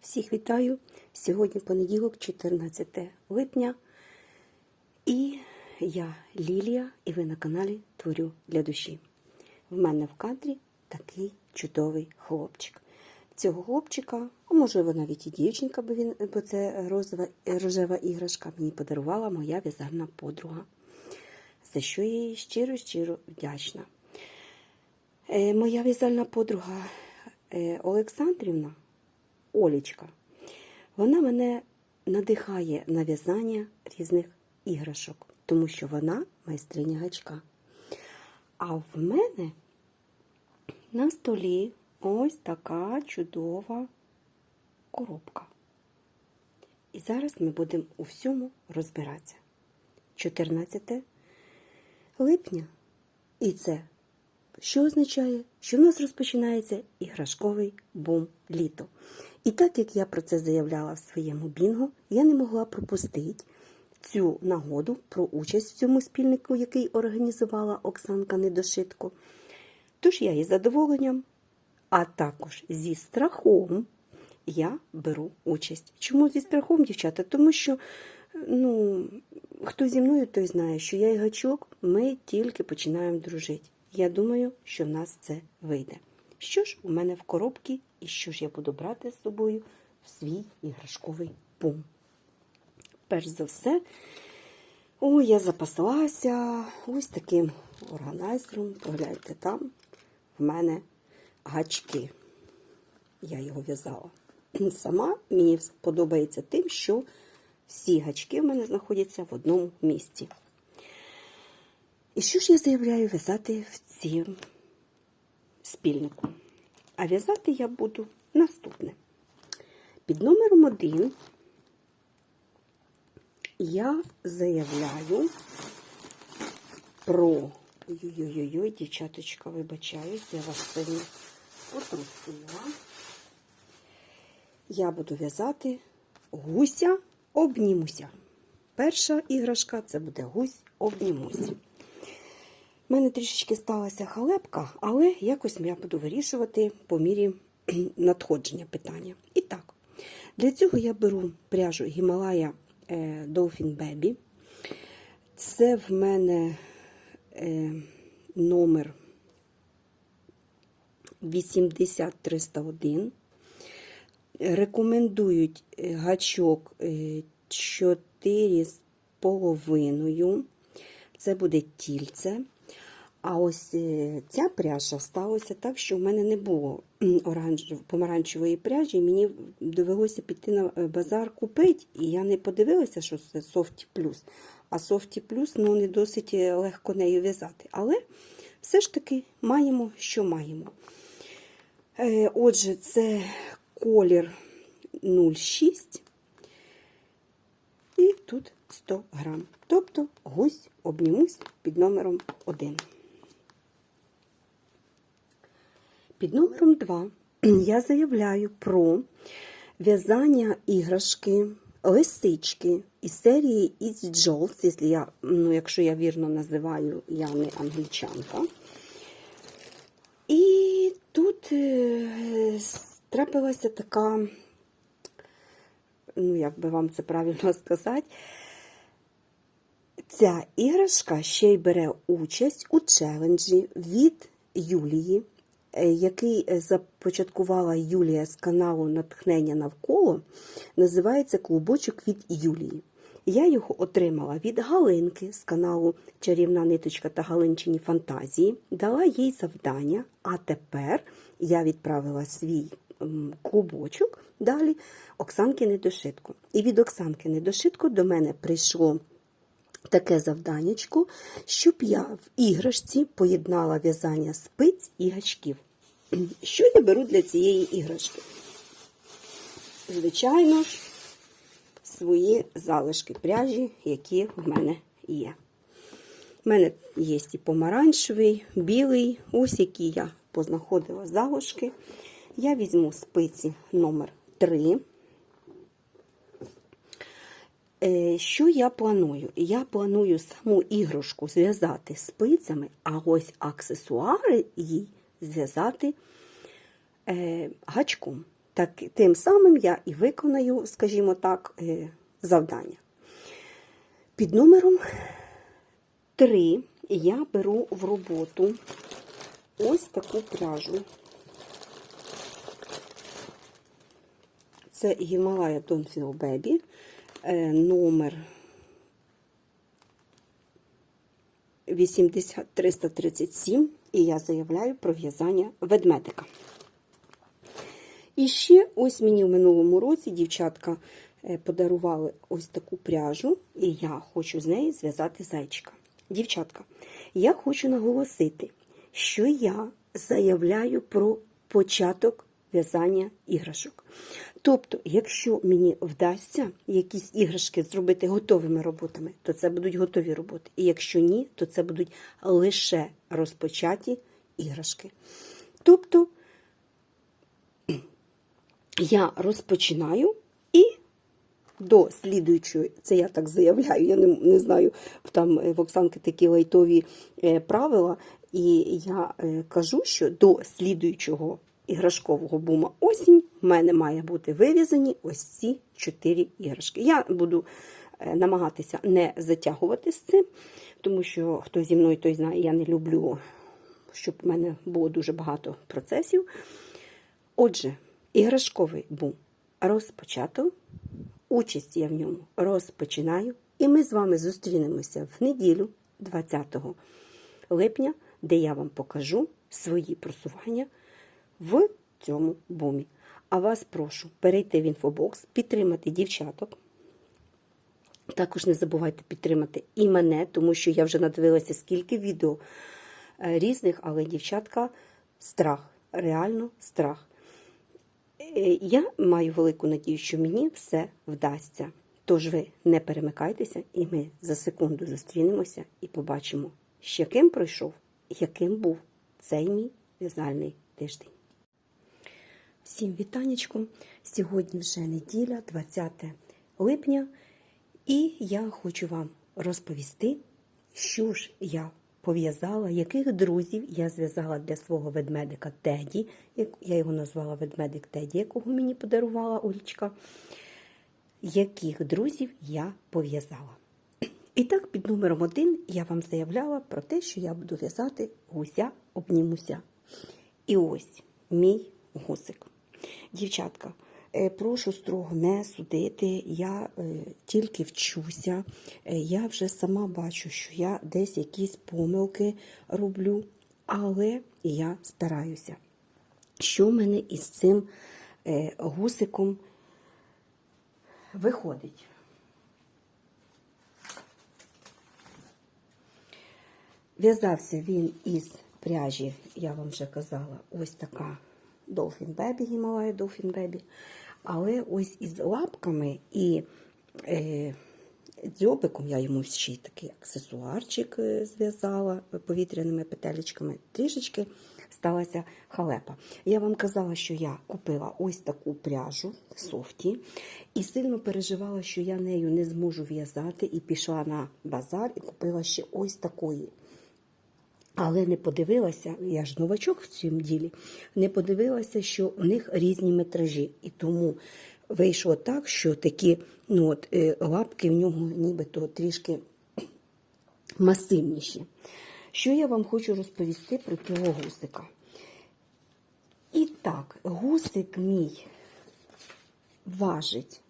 Всіх вітаю! Сьогодні понеділок, 14 липня. І я Лілія, і ви на каналі Творю для душі. В мене в кадрі такий чудовий хлопчик. Цього хлопчика, а можливо навіть і дівчинка, бо він, бо це розова, рожева іграшка, мені подарувала моя в'язальна подруга, за що я їй щиро-щиро вдячна. Е, моя в'язальна подруга е, Олександрівна, Олічка, вона мене надихає на в'язання різних іграшок, тому що вона майстриня гачка. А в мене на столі ось така чудова коробка. І зараз ми будемо у всьому розбиратися. 14 липня. І це що означає, що в нас розпочинається іграшковий бум літо. І так як я про це заявляла в своєму бінго, я не могла пропустити цю нагоду про участь в цьому спільнику, який організувала Оксанка Недошитко. Тож я із задоволенням, а також зі страхом я беру участь. Чому зі страхом, дівчата? Тому що, ну, хто зі мною, той знає, що я і гачок, ми тільки починаємо дружити. Я думаю, що в нас це вийде. Що ж у мене в коробці і що ж я буду брати з собою в свій іграшковий бум? Перш за все, о, я запаслася ось таким органайзером. Погляньте, там в мене гачки. Я його в'язала. Сама мені подобається тим, що всі гачки в мене знаходяться в одному місці. І що ж я заявляю в'язати в цім спільнику? А в'язати я буду наступне. Під номером один я заявляю про. Ой-ой-ой, дівчаточка, вибачаюсь, я вас сьогодні потрусила. Я буду в'язати гуся обнімуся. Перша іграшка це буде гусь обнімуся. У мене трішечки сталася халепка, але якось я буду вирішувати по мірі надходження питання. І так, для цього я беру пряжу Гімалая Dolphin Baby. Це в мене е, номер 80301. Рекомендують е, гачок 4,5. Це буде тільце. А ось е, ця пряжа сталося так, що в мене не було помаранчевої пряжі, мені довелося піти на базар купити, і я не подивилася, що це Softy Plus. А Softy Plus ну, не досить легко нею в'язати. Але все ж таки маємо, що маємо. Е, Отже, це колір 0,6. І тут 100 грам. Тобто гусь обнімусь під номером 1. Під номером 2 я заявляю про в'язання іграшки, лисички із серії It's Jolts, якщо я, ну, якщо я вірно називаю, я не англічанка. І тут е, трапилася така, ну, як би вам це правильно сказати, ця іграшка ще й бере участь у челенджі від Юлії, який започаткувала Юлія з каналу Натхнення навколо, називається Клубочок від Юлії. Я його отримала від Галинки з каналу Чарівна ниточка та Галинчині фантазії, дала їй завдання, а тепер я відправила свій клубочок далі Оксанки Недошитко. І від Оксанки Недошитко до мене прийшло таке завданнячко, щоб я в іграшці поєднала в'язання спиць і гачків. Що я беру для цієї іграшки? Звичайно ж, свої залишки пряжі, які в мене є. У мене є і помаранчевий, білий, ось які я познаходила залишки. Я візьму спиці номер 3 що я планую? Я планую саму іграшку зв'язати спицями, а ось аксесуари їй зв'язати е, гачком. так, тим самим я і виконаю, скажімо так, е, завдання. Під номером 3 я беру в роботу ось таку пряжу. Це Himalaya Don't Feel Е, номер 80337, і я заявляю про в'язання ведмедика. І ще ось мені в минулому році дівчатка е, подарували ось таку пряжу, і я хочу з неї зв'язати зайчика. Дівчатка, я хочу наголосити, що я заявляю про початок в'язання іграшок. Тобто, якщо мені вдасться якісь іграшки зробити готовими роботами, то це будуть готові роботи. І якщо ні, то це будуть лише розпочаті іграшки. Тобто, я розпочинаю і до слідуючої, це я так заявляю, я не, не знаю, там е, в Оксанки такі лайтові е, правила, і я е, кажу, що до слідуючого іграшкового бума осінь в мене має бути вив'язані ось ці чотири іграшки. Я буду е, намагатися не затягувати з цим, тому що хто зі мною той знає, я не люблю, щоб в мене було дуже багато процесів. Отже, іграшковий бум розпочато. Участь я в ньому розпочинаю. І ми з вами зустрінемося в неділю, 20 липня, де я вам покажу свої просування в цьому бумі. А вас прошу перейти в інфобокс, підтримати дівчаток. Також не забувайте підтримати і мене, тому що я вже надивилася скільки відео е, різних, але дівчатка страх, реально страх. Е, Я маю велику надію, що мені все вдасться. Тож ви не перемикайтеся, і ми за секунду зустрінемося і побачимо, з яким пройшов, яким був цей мій в'язальний тиждень. Всім вітанечку! Сьогодні вже неділя, 20 липня, і я хочу вам розповісти, що ж я пов'язала, яких друзів я зв'язала для свого ведмедика Теді. Я його назвала ведмедик Теді, якого мені подарувала Олічка. Яких друзів я пов'язала. І так, під номером один я вам заявляла про те, що я буду в'язати гуся обнімуся. І ось мій гусик. Дівчатка, е, прошу строго не судити. Я е, тільки вчуся. Е, Я вже сама бачу, що я десь якісь помилки роблю, але я стараюся. Що в мене із цим гусиком виходить? В'язався він із пряжі, я вам вже казала, ось така Dolphin Baby, Himalaya Dolphin Baby. Але ось із лапками і е, дзьобиком я йому ще й такий аксесуарчик е, зв'язала повітряними петелечками. Трішечки сталася халепа. Я вам казала, що я купила ось таку пряжу софті і сильно переживала, що я нею не зможу в'язати, і пішла на базар і купила ще ось такої. Але не подивилася, я ж новачок в цьому ділі, не подивилася, що в них різні метражі. І тому вийшло так, що такі ну от, е, лапки в нього нібито трішки масивніші. Що я вам хочу розповісти про цього гусика? І так, гусик мій важить.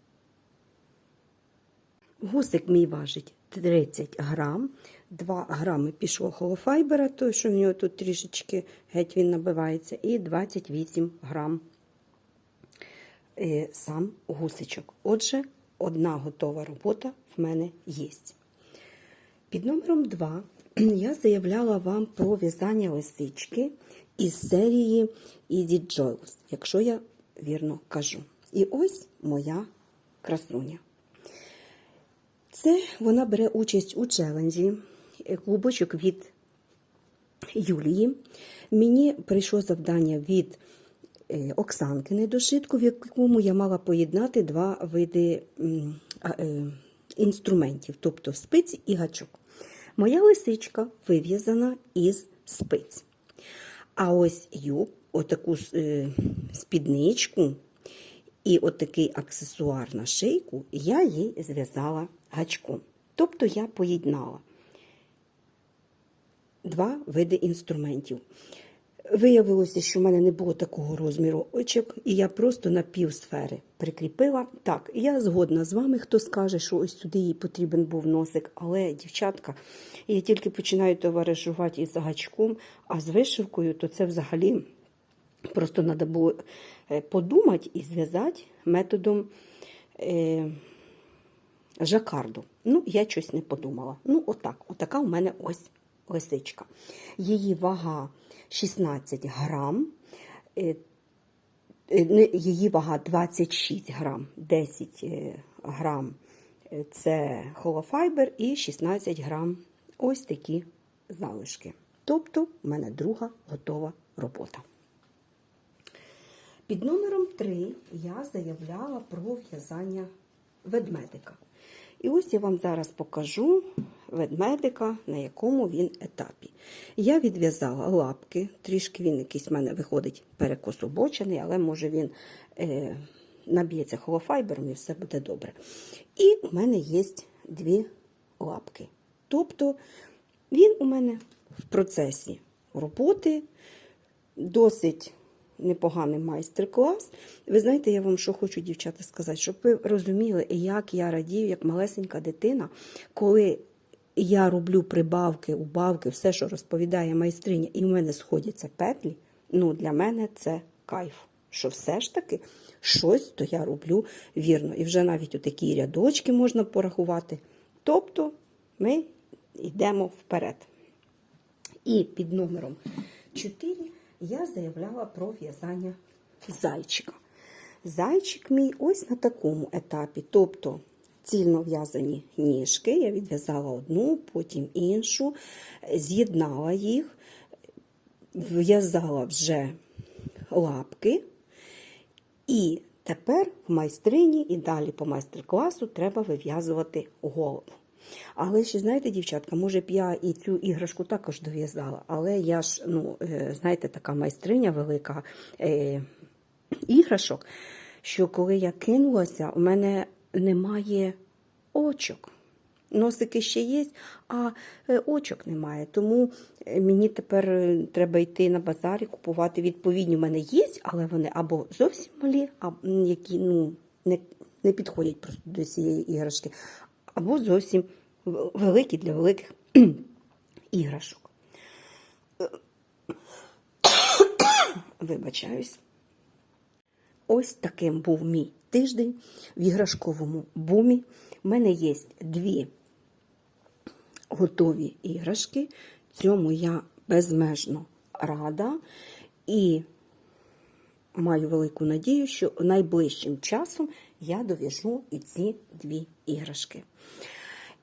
Гусик мій важить 30 грам. 2 грами пішло холофайбера, то що в нього тут трішечки геть він набивається, і 28 грам е, сам гусичок. Отже, одна готова робота в мене є. Під номером 2 я заявляла вам про в'язання лисички із серії Easy Joys, якщо я вірно кажу. І ось моя красуня. Це вона бере участь у челенджі е, клубочок від Юлії. Мені прийшло завдання від е, Оксанки недошитку, в якому я мала поєднати два види е, інструментів, тобто спиць і гачок. Моя лисичка вив'язана із спиць. А ось юб, отаку спідничку І от такий аксесуар на шийку я їй зв'язала гачком. Тобто я поєднала два види інструментів. Виявилося, що в мене не було такого розміру очок, і я просто на пів сфери прикріпила. Так, я згодна з вами, хто скаже, що ось сюди їй потрібен був носик, але, дівчатка, я тільки починаю товаришувати із гачком, а з вишивкою, то це взагалі просто треба було е, подумати і зв'язати методом. Е, жакарду. Ну, я щось не подумала. Ну, отак, отака у мене ось лисичка. Її вага 16 грам. Е, е, Її вага 26 грам, 10 е, грам е, це холофайбер і 16 грам ось такі залишки. Тобто, в мене друга готова робота. Під номером 3 я заявляла про в'язання ведмедика. І ось я вам зараз покажу ведмедика, на якому він етапі. Я відв'язала лапки, трішки він якийсь в мене виходить перекособочений, але може він е, наб'ється холофайбером і все буде добре. І у мене є дві лапки. Тобто він у мене в процесі роботи досить непоганий майстер-клас. Ви знаєте, я вам що хочу, дівчата, сказати, щоб ви розуміли, як я радію, як малесенька дитина, коли я роблю прибавки, убавки, все, що розповідає майстриня, і в мене сходяться петлі. Ну, для мене це кайф. Що все ж таки щось то я роблю вірно. І вже навіть отакі рядочки можна порахувати. Тобто ми йдемо вперед. І під номером 4 я заявляла про в'язання зайчика. Зайчик мій ось на такому етапі. Тобто цільно в'язані ніжки, я відв'язала одну, потім іншу, з'єднала їх, в'язала вже лапки. І тепер в майстрині і далі по майстер-класу треба вив'язувати голову. Але ще, знаєте, дівчатка, може б я і цю іграшку також дов'язала, але я ж, ну, е, знаєте, така майстриня велика е, іграшок, що коли я кинулася, у мене немає очок. Носики ще є, а е, очок немає. Тому е, мені тепер треба йти на базар і купувати відповідні. У мене є, але вони або зовсім малі, або які ну, не, не підходять просто до цієї іграшки, або зовсім великі для великих іграшок. Вибачаюсь. Ось таким був мій тиждень в іграшковому бумі. У мене є дві готові іграшки. Цьому я безмежно рада і маю велику надію, що найближчим часом я дов'яжу і ці дві іграшки.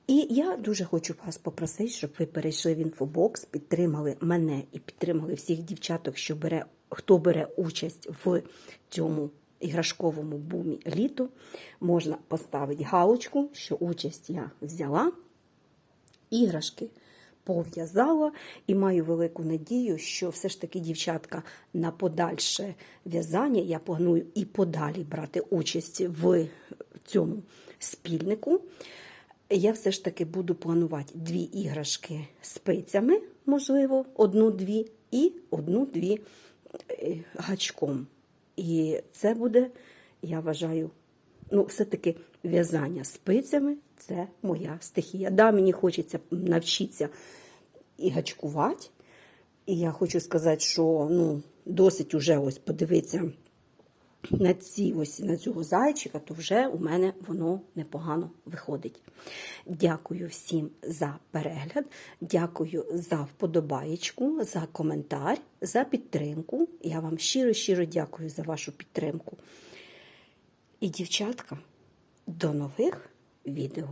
І я дуже хочу вас попросити, щоб ви перейшли в інфобокс, підтримали мене і підтримали всіх дівчаток, що бере, хто бере участь в цьому іграшковому бумі літо. Можна поставити галочку, що участь я взяла. Іграшки пов'язала і маю велику надію, що все ж таки дівчатка на подальше в'язання я планую і подалі брати участь в цьому спільнику. Я все ж таки буду планувати дві іграшки спицями, можливо, одну-дві, і одну-дві е, гачком. І це буде, я вважаю, ну, все-таки в'язання спицями це моя стихія. Да, мені хочеться навчитися і гачкувати. І я хочу сказати, що ну, досить уже ось подивитися на ці ось на цього зайчика, то вже у мене воно непогано виходить. Дякую всім за перегляд, дякую за вподобаєчку, за коментар, за підтримку. Я вам щиро-щиро дякую за вашу підтримку. І, дівчатка, до нових відео.